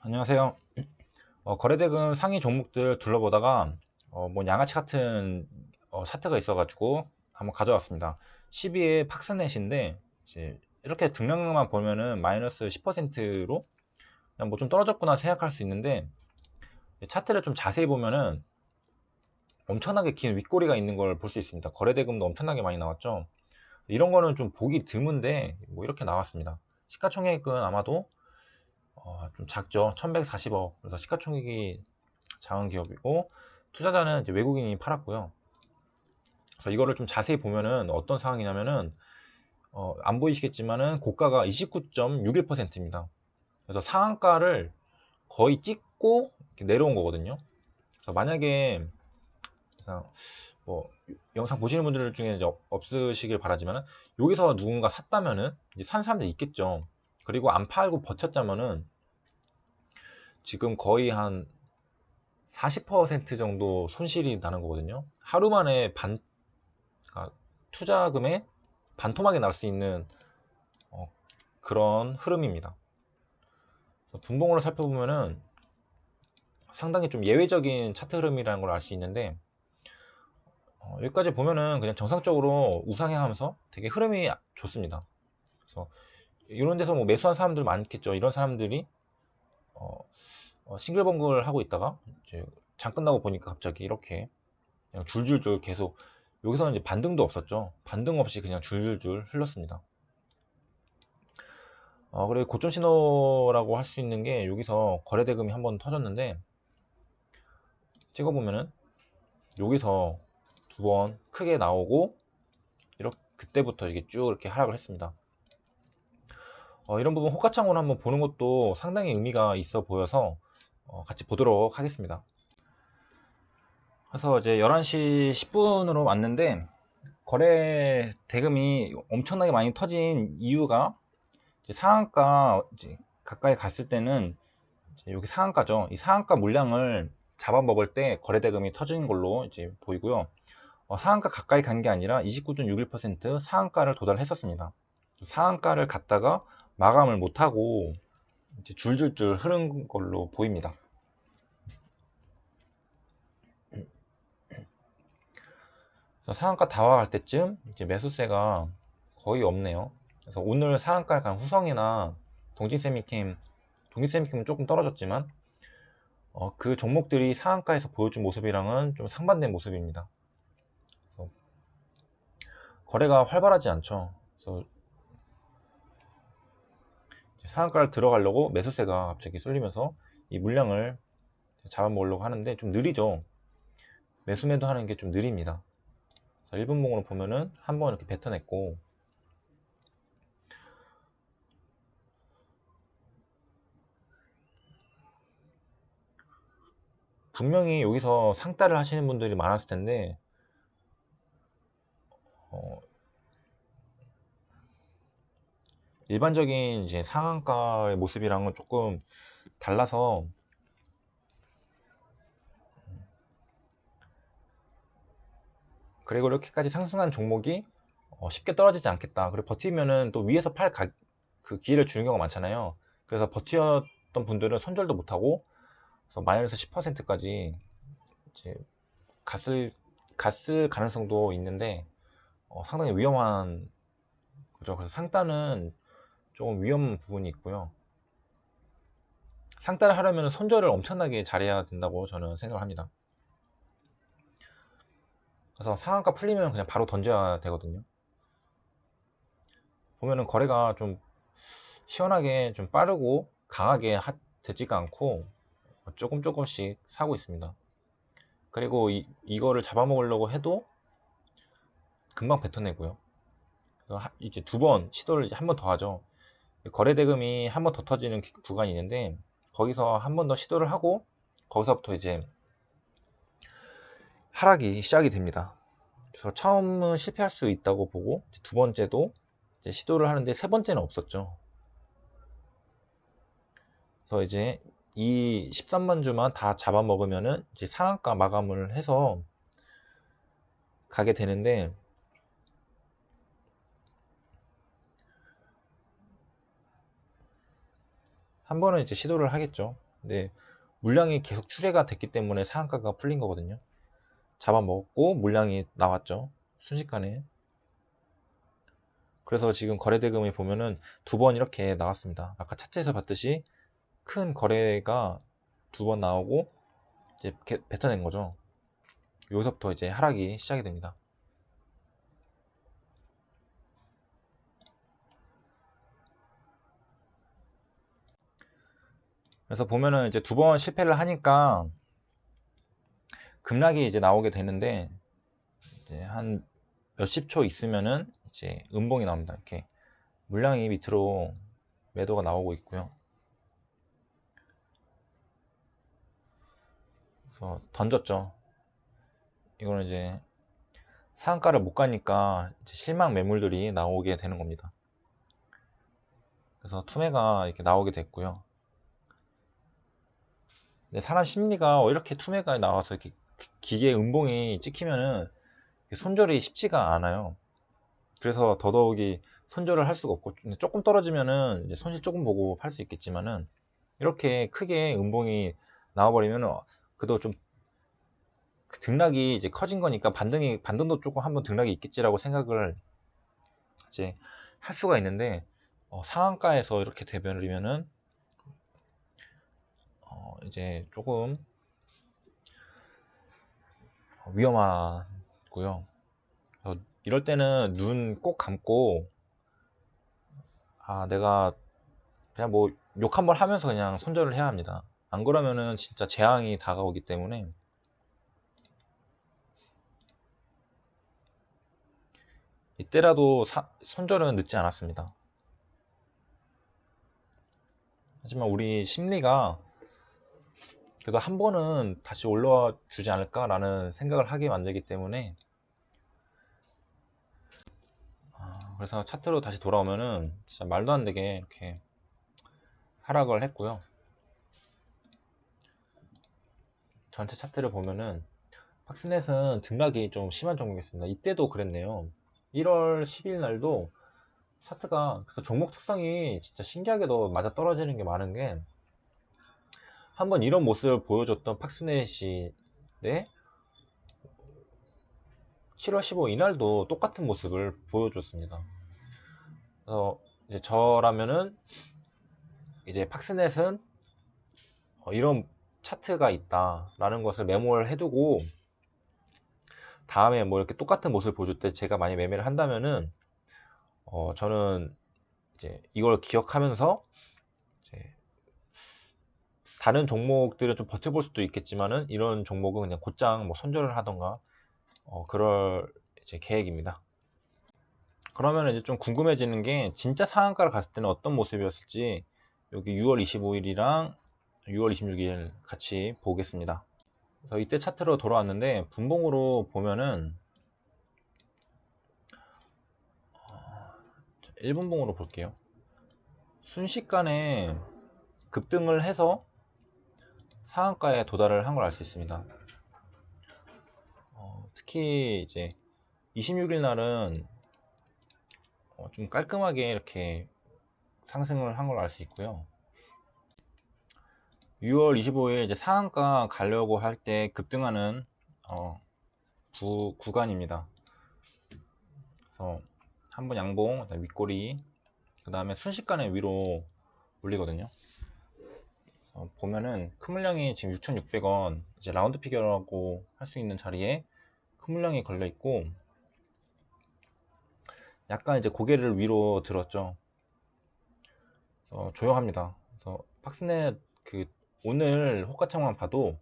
안녕하세요. 어, 거래대금 상위 종목들 둘러보다가 어, 뭐 양아치 같은 어, 차트가 있어가지고 한번 가져왔습니다. 12의 팍스넷인데 이제 이렇게 등락만 보면은 마이너스 10%로 그냥 뭐 좀 떨어졌구나 생각할 수 있는데 차트를 좀 자세히 보면은 엄청나게 긴 윗꼬리가 있는 걸 볼 수 있습니다. 거래대금도 엄청나게 많이 나왔죠. 이런 거는 좀 보기 드문데 뭐 이렇게 나왔습니다. 시가총액은 아마도 어, 좀 작죠. 1140억. 그래서 시가총액이 작은 기업이고 투자자는 이제 외국인이 팔았고요. 그래서 이거를 좀 자세히 보면은 어떤 상황이냐면은 어, 안 보이시겠지만은 고가가 29.61%입니다. 그래서 상한가를 거의 찍고 내려온 거거든요. 그래서 만약에 뭐 영상 보시는 분들 중에 이제 없으시길 바라지만 여기서 누군가 샀다면은 산 사람들 있겠죠. 그리고 안 팔고 버텼다면은 지금 거의 한 40% 정도 손실이 나는 거거든요. 하루 만에 반 그러니까 투자금의 반토막이 날 수 있는 어, 그런 흐름입니다. 분봉으로 살펴보면은 상당히 좀 예외적인 차트 흐름이라는 걸 알 수 있는데 어, 여기까지 보면은 그냥 정상적으로 우상향하면서 되게 흐름이 좋습니다. 그래서 이런 데서 뭐 매수한 사람들 많겠죠. 이런 사람들이 어, 어, 싱글벙글 하고 있다가 이제 장 끝나고 보니까 갑자기 이렇게 그냥 줄줄줄 계속 여기서는 이제 반등도 없었죠. 반등 없이 그냥 줄줄줄 흘렀습니다. 어, 그래 고점 신호라고 할 수 있는 게 여기서 거래 대금이 한번 터졌는데 찍어보면은 여기서 두 번 크게 나오고 이렇게 그때부터 이게 쭉 이렇게 하락을 했습니다. 어, 이런 부분 호가창으로 한번 보는 것도 상당히 의미가 있어 보여서 어, 같이 보도록 하겠습니다. 그래서 이제 11시 10분으로 왔는데 거래 대금이 엄청나게 많이 터진 이유가 상한가 가까이 갔을 때는 여기 상한가죠. 이 상한가 물량을 잡아먹을 때 거래 대금이 터진 걸로 이제 보이고요. 어, 상한가 가까이 간 게 아니라 29.61% 상한가를 도달했었습니다. 상한가를 갔다가 마감을 못하고 이제 줄줄줄 흐른 걸로 보입니다. 상한가 다와갈 때쯤 이제 매수세가 거의 없네요. 그래서 오늘 상한가를 간 후성이나 동진세미캠, 동진세미캠은 조금 떨어졌지만 어, 그 종목들이 상한가에서 보여준 모습이랑은 좀 상반된 모습입니다. 거래가 활발하지 않죠. 그래서 상한가를 들어가려고 매수세가 갑자기 쏠리면서 이 물량을 잡아먹으려고 하는데 좀 느리죠. 매수매도 하는 게 좀 느립니다. 1분봉으로 보면은 한 번 이렇게 뱉어냈고. 분명히 여기서 상따를 하시는 분들이 많았을 텐데 어, 일반적인 이제 상한가의 모습이랑은 조금 달라서 그리고 이렇게까지 상승한 종목이 어, 쉽게 떨어지지 않겠다. 그리고 버티면은 또 위에서 팔 그 기회를 주는 경우가 많잖아요. 그래서 버티었던 분들은 손절도 못하고 그래서 마이너스 10%까지 이제 갔을 갔을 가능성도 있는데 어, 상당히 위험한 그죠. 그래서 상단은 조금 위험 부분이 있고요. 상단을 하려면 손절을 엄청나게 잘해야 된다고 저는 생각을 합니다. 그래서 상한가 풀리면 그냥 바로 던져야 되거든요. 보면은 거래가 좀 시원하게 좀 빠르고 강하게 하, 되지가 않고 조금 조금씩 사고 있습니다. 그리고 이, 이거를 잡아먹으려고 해도 금방 뱉어내고요. 이제 두 번 시도를 한 번 더 하죠. 거래 대금이 한 번 더 터지는 구간이 있는데 거기서 한 번 더 시도를 하고 거기서부터 이제 하락이 시작이 됩니다. 그래서 처음은 실패할 수 있다고 보고 두 번째도 시도를 하는데 세 번째는 없었죠. 그래서 이제 이 13만 주만 다 잡아먹으면은 이제 상한가 마감을 해서 가게 되는데 한 번은 이제 시도를 하겠죠. 근데 물량이 계속 추세가 됐기 때문에 상한가가 풀린 거거든요. 잡아먹었고 물량이 나왔죠. 순식간에. 그래서 지금 거래대금이 보면은 두 번 이렇게 나왔습니다. 아까 차트에서 봤듯이 큰 거래가 두 번 나오고 이제 개- 뱉어낸 거죠. 여기서부터 이제 하락이 시작이 됩니다. 그래서 보면은 이제 두 번 실패를 하니까 급락이 이제 나오게 되는데 이제 한 몇십 초 있으면은 이제 음봉이 나옵니다. 이렇게 물량이 밑으로 매도가 나오고 있고요. 그래서 던졌죠. 이거는 이제 상한가를 못 가니까 실망 매물들이 나오게 되는 겁니다. 그래서 투매가 이렇게 나오게 됐고요. 사람 심리가 어, 이렇게 투매가 나와서 이렇게 기계 음봉이 찍히면은 손절이 쉽지가 않아요. 그래서 더더욱이 손절을 할 수가 없고 조금 떨어지면은 손실 조금 보고 팔 수 있겠지만은 이렇게 크게 음봉이 나와버리면은 그래도 좀 등락이 이제 커진 거니까 반등이 반등도 조금 한번 등락이 있겠지라고 생각을 이제 할 수가 있는데 어, 상한가에서 이렇게 되버리면은 어, 이제 조금 위험하고요. 어, 이럴 때는 눈 꼭 감고 아 내가 그냥 뭐 욕 한 번 하면서 그냥 손절을 해야 합니다. 안 그러면은 진짜 재앙이 다가오기 때문에 이때라도 사- 손절은 늦지 않았습니다. 하지만 우리 심리가 그래도 한 번은 다시 올라와 주지 않을까라는 생각을 하게 만들기 때문에 아, 그래서 차트로 다시 돌아오면은 진짜 말도 안 되게 이렇게 하락을 했고요. 전체 차트를 보면은 박스넷은 등락이 좀 심한 종목이었습니다. 이때도 그랬네요. 1월 10일 날도 차트가 그래서 종목 특성이 진짜 신기하게도 맞아 떨어지는 게 많은 게 한번 이런 모습을 보여줬던 팍스넷이 네 7월 15일 이날도 똑같은 모습을 보여줬습니다. 그래서 이제 저라면은 이제 팍스넷은 어, 이런 차트가 있다라는 것을 메모를 해두고 다음에 뭐 이렇게 똑같은 모습을 보여줄 때 제가 많이 매매를 한다면은 어 저는 이제 이걸 기억하면서 다른 종목들은 좀 버텨볼 수도 있겠지만은 이런 종목은 그냥 곧장 뭐 손절을 하던가 어 그럴 이제 계획입니다. 그러면 이제 좀 궁금해지는 게 진짜 상한가를 갔을 때는 어떤 모습이었을지 여기 6월 25일이랑 6월 26일 같이 보겠습니다. 그래서 이때 차트로 돌아왔는데 분봉으로 보면은 1분봉으로 볼게요. 순식간에 급등을 해서 상한가에 도달을 한 걸 알 수 있습니다. 어, 특히 이제 26일 날은 어, 좀 깔끔하게 이렇게 상승을 한 걸 알 수 있고요. 6월 25일 이제 상한가 가려고 할 때 급등하는 어, 구, 구간입니다. 그래서 한 번 양봉, 그다음에 윗꼬리, 그 다음에 순식간에 위로 올리거든요. 어, 보면은 큰 물량이 지금 6,600원 이제 라운드 피겨라고 할 수 있는 자리에 큰 물량이 걸려 있고 약간 이제 고개를 위로 들었죠. 어, 조용합니다. 그래서 박스넷 그 오늘 호가창만 봐도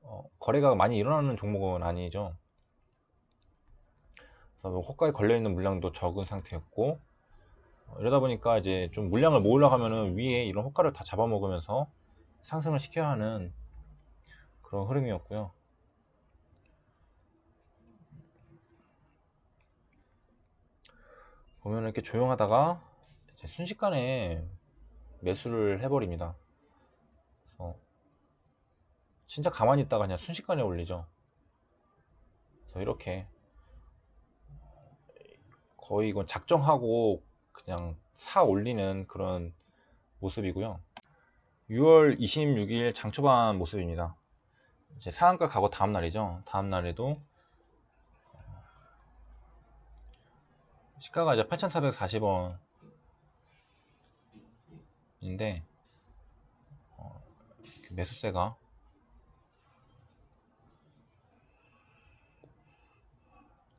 어, 거래가 많이 일어나는 종목은 아니죠. 뭐 호가에 걸려 있는 물량도 적은 상태였고 어, 이러다 보니까 이제 좀 물량을 모으려가면은 위에 이런 호가를 다 잡아먹으면서 상승을 시켜야 하는 그런 흐름이었고요. 보면 이렇게 조용하다가 순식간에 매수를 해버립니다. 그래서 진짜 가만히 있다가 그냥 순식간에 올리죠. 그래서 이렇게 거의 이건 작정하고 그냥 사 올리는 그런 모습이고요. 6월 26일 장 초반 모습입니다. 이제 상한가 가고 다음 날이죠. 다음 날에도 시가가 이제 8,440원인데 어, 매수세가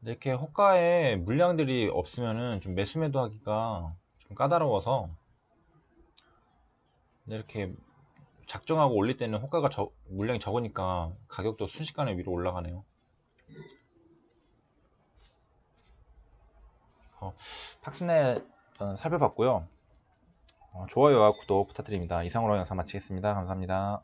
이렇게 호가에 물량들이 없으면은 좀 매수 매도 하기가 좀 까다로워서 이렇게 작정하고 올릴 때는 호가가 적- 물량이 적으니까 가격도 순식간에 위로 올라가네요. 어, 팍스넷 살펴봤고요. 어, 좋아요와 구독 부탁드립니다. 이상으로 영상 마치겠습니다. 감사합니다.